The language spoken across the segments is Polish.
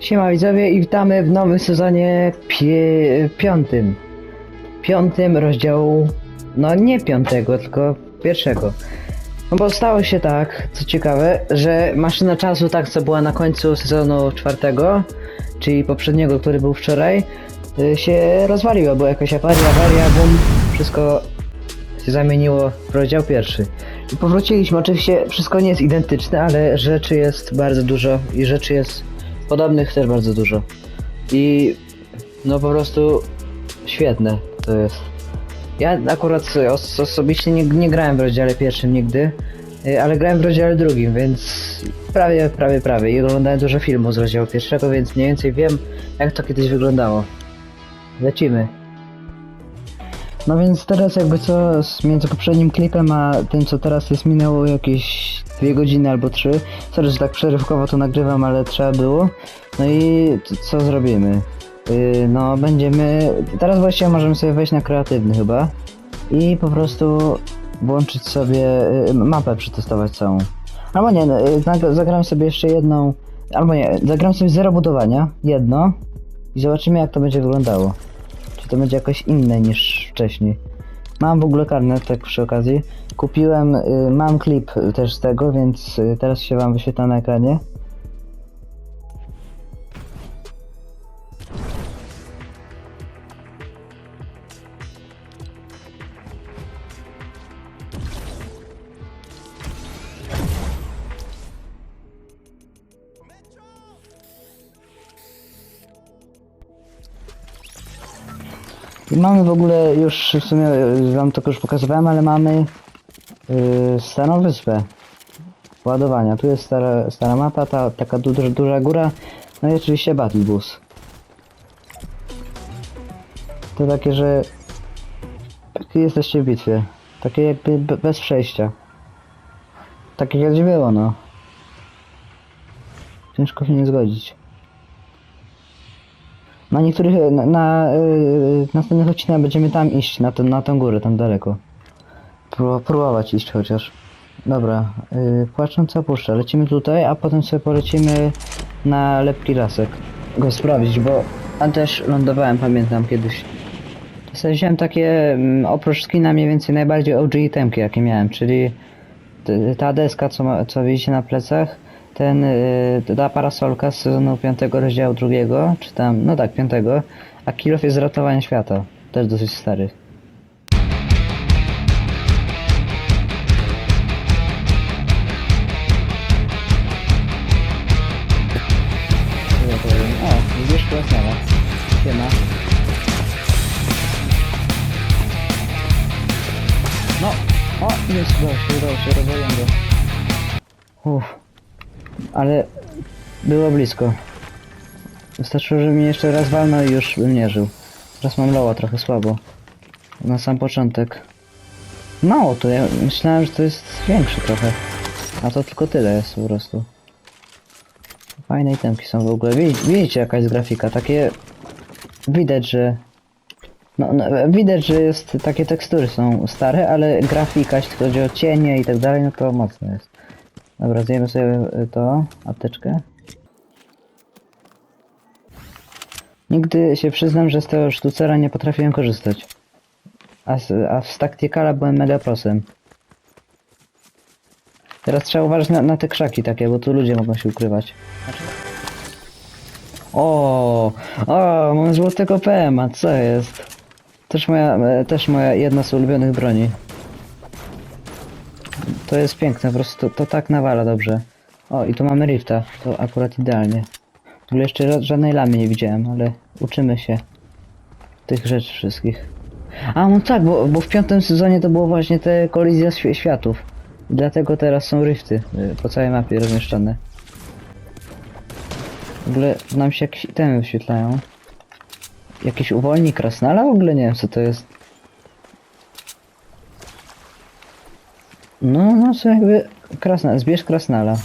Siema widzowie i witamy w nowym sezonie pie... piątym. Piątym rozdziału, no nie piątego, tylko pierwszego. No bo stało się tak, co ciekawe, że maszyna czasu, tak co była na końcu sezonu czwartego, czyli poprzedniego, który był wczoraj, y, się rozwaliła, była jakaś awaria, awaria, bum, wszystko się zamieniło w rozdział pierwszy. I powróciliśmy, oczywiście wszystko nie jest identyczne, ale rzeczy jest bardzo dużo i rzeczy jest podobnych też bardzo dużo. I no po prostu świetne to jest. Ja akurat os osobiście nie, nie grałem w rozdziale pierwszym nigdy, y, ale grałem w rozdziale drugim, więc prawie, prawie, prawie. I oglądałem dużo filmów z rozdziału pierwszego, więc mniej więcej wiem jak to kiedyś wyglądało. Lecimy. No więc teraz jakby co między poprzednim klipem a tym co teraz jest minęło jakieś dwie godziny albo trzy. Sorry, że tak przerywkowo to nagrywam, ale trzeba było. No i co zrobimy? Yy, no będziemy... Teraz właściwie możemy sobie wejść na kreatywny chyba. I po prostu włączyć sobie yy, mapę przetestować całą. Albo nie, yy, zagram sobie jeszcze jedną... Albo nie, zagram sobie zero budowania, jedno. I zobaczymy jak to będzie wyglądało. Czy to będzie jakoś inne niż wcześniej. Mam w ogóle karnet, tak przy okazji. Kupiłem, y, mam klip y, też z tego, więc y, teraz się wam wyświetla na ekranie. I mamy w ogóle już w sumie wam to już pokazywałem, ale mamy yy, starą wyspę ładowania. Tu jest stara, stara mapa, ta taka du, duża, duża góra, no i oczywiście Battle Bus. To takie, że takie jesteście w bitwie. Takie jakby be- bez przejścia. Takie kiedyś było, no. Ciężko się nie zgodzić. Na niektórych, na, na yy, następnych odcinkach będziemy tam iść, na, to, na tą górę, tam daleko. Pró- próbować iść chociaż. Dobra, yy, płacząca puszcza. Lecimy tutaj, a potem sobie polecimy na lepki lasek. Go sprawdzić, bo tam też lądowałem, pamiętam kiedyś. Sobie wziąłem takie, mm, oprócz skina mniej więcej najbardziej OG itemki jakie miałem, czyli ta deska, co, ma, co widzicie na plecach, ten, y, ta parasolka z sezonu 5 rozdziału drugiego, czy tam, no tak, 5, a kilof jest z ratowania świata, też dosyć stary. Ja o, widzisz. No, o, jest, udało się, udało się. Uff, ale było blisko. Wystarczyło, że mnie jeszcze raz walnął i już bym nie żył. Teraz mam loła trochę słabo. Na sam początek. Mało to, ja myślałem, że to jest większe trochę. A to tylko tyle jest po prostu. Fajne itemki są w ogóle. Wi- Widzicie jaka jest grafika, takie... Widać, że... No, no, widać, że jest, takie tekstury są stare, ale grafika, jeśli chodzi o cienie i tak dalej, no to mocno jest. Dobra, zjemy sobie y, to, apteczkę. Nigdy się przyznam, że z tego sztucera nie potrafiłem korzystać. A z, a z byłem mega prosem. Teraz trzeba uważać na, na te krzaki takie, bo tu ludzie mogą się ukrywać. O, o, mam złotego PM-a, co jest? Też moja, e, też moja jedna z ulubionych broni. To jest piękne, po prostu to, to tak nawala dobrze. O, i tu mamy rifta, to akurat idealnie. W ogóle jeszcze ża- żadnej lamy nie widziałem, ale uczymy się tych rzeczy wszystkich. A, no tak, bo, bo w piątym sezonie to było właśnie te kolizja świ- światów. Dlatego teraz są rifty y, po całej mapie rozmieszczone. W ogóle nam się jakieś itemy wyświetlają. Jakiś uwolnik krasnala? W ogóle nie wiem co to jest. No, no co jakby krasna, zbierz krasnala.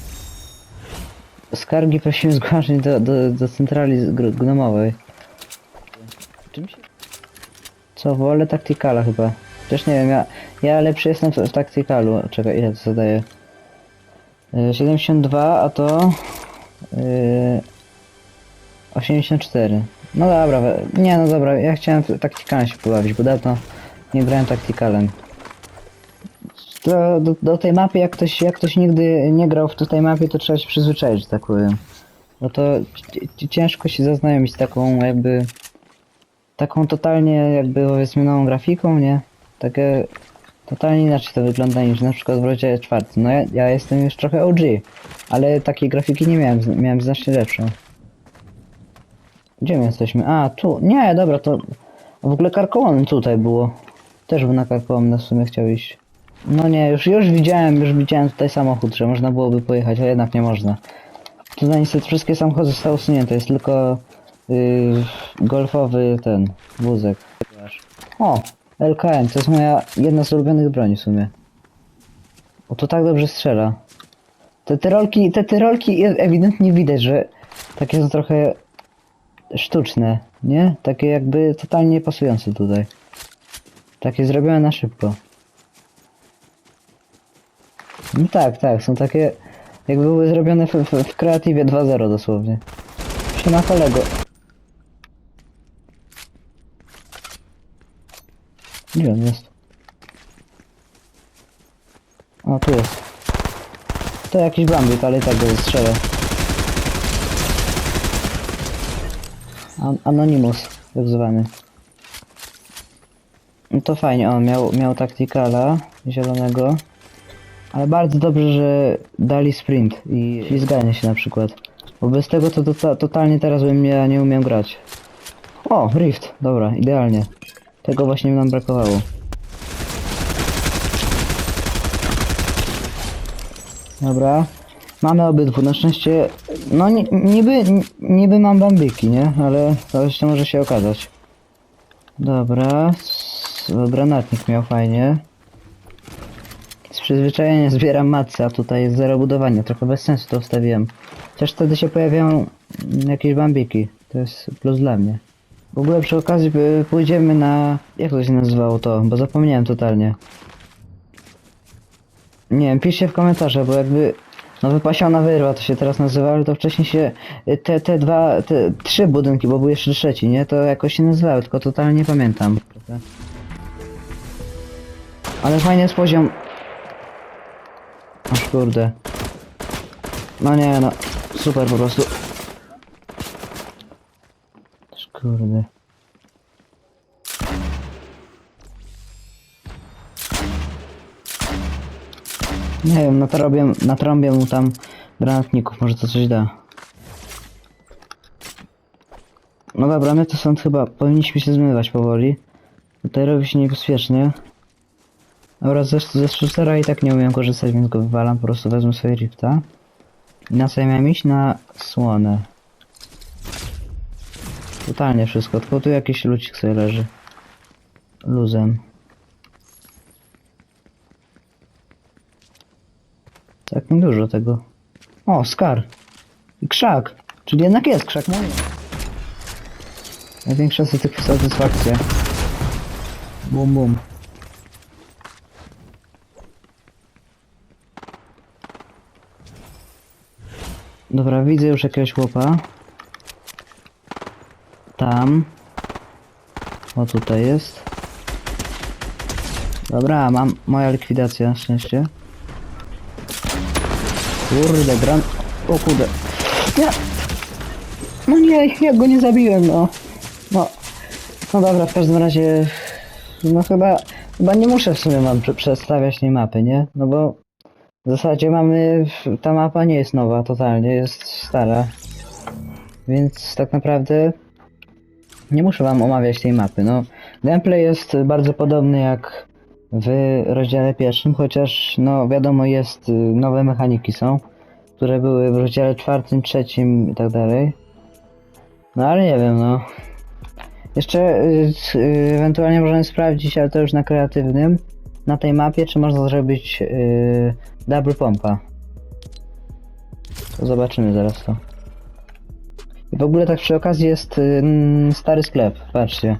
Skargi prosimy zgłaszać do, do, do centrali gnomowej. Czym się... Co, wolę taktykala chyba. Też nie wiem, ja, ja lepszy jestem w, taktykalu. Czekaj, ile to zadaje? Y, 72, a to... Yy, 84. No dobra, nie no dobra, ja chciałem taktykalem się pobawić, bo dawno nie grałem taktykalem. Do, do, do tej mapy, jak ktoś, jak ktoś nigdy nie grał w tej mapie, to trzeba się przyzwyczaić, że tak powiem. Bo to ci- ci- ciężko się zaznajomić z taką jakby... Taką totalnie jakby powiedzmy nową grafiką, nie? Takie... Totalnie inaczej to wygląda niż na przykład w rozdziale czwartym. No ja, ja jestem już trochę OG, ale takiej grafiki nie miałem, miałem znacznie lepszą. Gdzie my jesteśmy? A, tu. Nie, dobra, to w ogóle karkołomem tutaj było. Też by na karkołomne w sumie chciał iść. No nie, już, już widziałem, już widziałem tutaj samochód, że można byłoby pojechać, a jednak nie można. Tutaj niestety wszystkie samochody zostały usunięte, jest tylko yy, golfowy ten, wózek. O, LKM, to jest moja jedna z ulubionych broni w sumie. O, to tak dobrze strzela. Te tyrolki, te tyrolki e- ewidentnie widać, że takie są trochę sztuczne, nie? Takie jakby totalnie pasujące tutaj. Takie zrobione na szybko. No tak, tak, są takie jakby były zrobione w, w, w Creative 2.0 dosłownie. Siema kolego. Gdzie on jest? O, tu jest. To jakiś bambik, ale i tak go strzelę. An Anonymous, tak zwany. No to fajnie, on miał, miał taktikala zielonego. Ale bardzo dobrze, że dali sprint i ślizganie się na przykład. Bo bez tego to, to, totalnie teraz bym ja nie umiem grać. O, Rift, dobra, idealnie. Tego właśnie nam brakowało. Dobra. Mamy obydwu, na szczęście, no ni niby, niby mam bambiki, nie? Ale to jeszcze może się okazać. Dobra, granatnik miał fajnie. Z przyzwyczajenia zbieram matce, a tutaj jest zero budowania, trochę bez sensu to wstawiłem. Chociaż wtedy się pojawiają jakieś bambiki, to jest plus dla mnie. W ogóle przy okazji y, pójdziemy na... jak to się nazywało to, bo zapomniałem totalnie. Nie wiem, piszcie w komentarzach, bo jakby no wypasiona wyrwa to się teraz nazywa, ale to wcześniej się y, te, te dwa, te trzy budynki, bo był jeszcze trzeci, nie? To jakoś się nazywały, tylko totalnie nie pamiętam. Ale fajny jest poziom. Kurde. No nie no, super po prostu. Kurde. Nie wiem, natrąbię, natrąbię mu tam granatników, może to coś da. No dobra, my to stąd chyba powinniśmy się zmywać powoli. Tutaj robi się niebezpiecznie. Dobra, ze, ze i tak nie umiem korzystać, więc go wywalam, po prostu wezmę sobie rifta. I na co ja miałem iść? Na słonę. Totalnie wszystko, tylko tu jakiś lucik sobie leży. Luzem. Tak nie dużo tego. O, skar. I krzak. Czyli jednak jest krzak mój. Największa satyk- satysfakcja. Bum bum. Dobra, widzę już jakiegoś chłopa. Tam. O, tutaj jest. Dobra, mam moja likwidacja, na szczęście. Kurde, gran... O kurde. Nie! No nie, ja go nie zabiłem, no. No. No dobra, w każdym razie... No chyba... Chyba nie muszę w sumie mam prze- przedstawiać tej mapy, nie? No bo... W zasadzie mamy... Ta mapa nie jest nowa totalnie, jest stara. Więc tak naprawdę... Nie muszę wam omawiać tej mapy, no. Gameplay jest bardzo podobny jak w rozdziale pierwszym, chociaż no wiadomo jest, y, nowe mechaniki są, które były w rozdziale czwartym, trzecim i tak dalej. No ale nie wiem, no. Jeszcze y, y, ewentualnie możemy sprawdzić, ale to już na kreatywnym, na tej mapie, czy można zrobić y, double pompa. To zobaczymy zaraz to. I w ogóle tak przy okazji jest y, mm, stary sklep, patrzcie.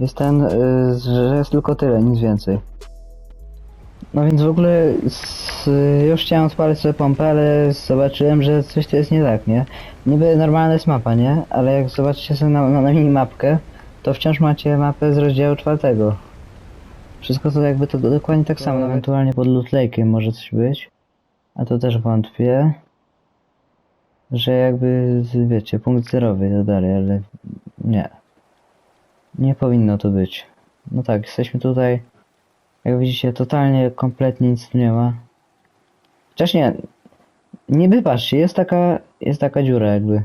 Jest ten, y, że jest tylko tyle, nic więcej. No więc w ogóle s, już chciałem odpalić sobie pompę, ale zobaczyłem, że coś tu jest nie tak, nie? Niby normalna jest mapa, nie? Ale jak zobaczycie sobie na, na, na minimapkę, to wciąż macie mapę z rozdziału czwartego. Wszystko to jakby to dokładnie tak samo, ewentualnie pod Loot Lake'iem może coś być. A to też wątpię. Że jakby, wiecie, punkt zerowy i tak dalej, ale nie. Nie powinno to być. No tak, jesteśmy tutaj. Jak widzicie, totalnie, kompletnie nic tu nie ma. Chociaż nie, niby patrzcie, jest taka, jest taka dziura jakby.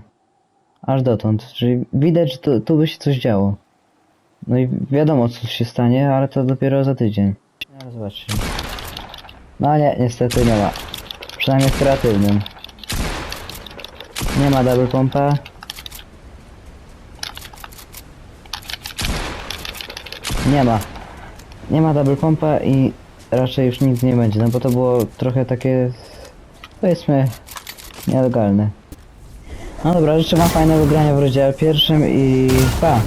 Aż dotąd, czyli widać, że tu, tu by się coś działo. No i wiadomo co się stanie, ale to dopiero za tydzień. No zobaczcie. No nie, niestety nie ma. Przynajmniej w kreatywnym. Nie ma double pompa. Nie ma. Nie ma double pompa i raczej już nic nie będzie, no bo to było trochę takie, powiedzmy, nielegalne. No dobra, życzę wam fajnego grania w rozdziale pierwszym i pa!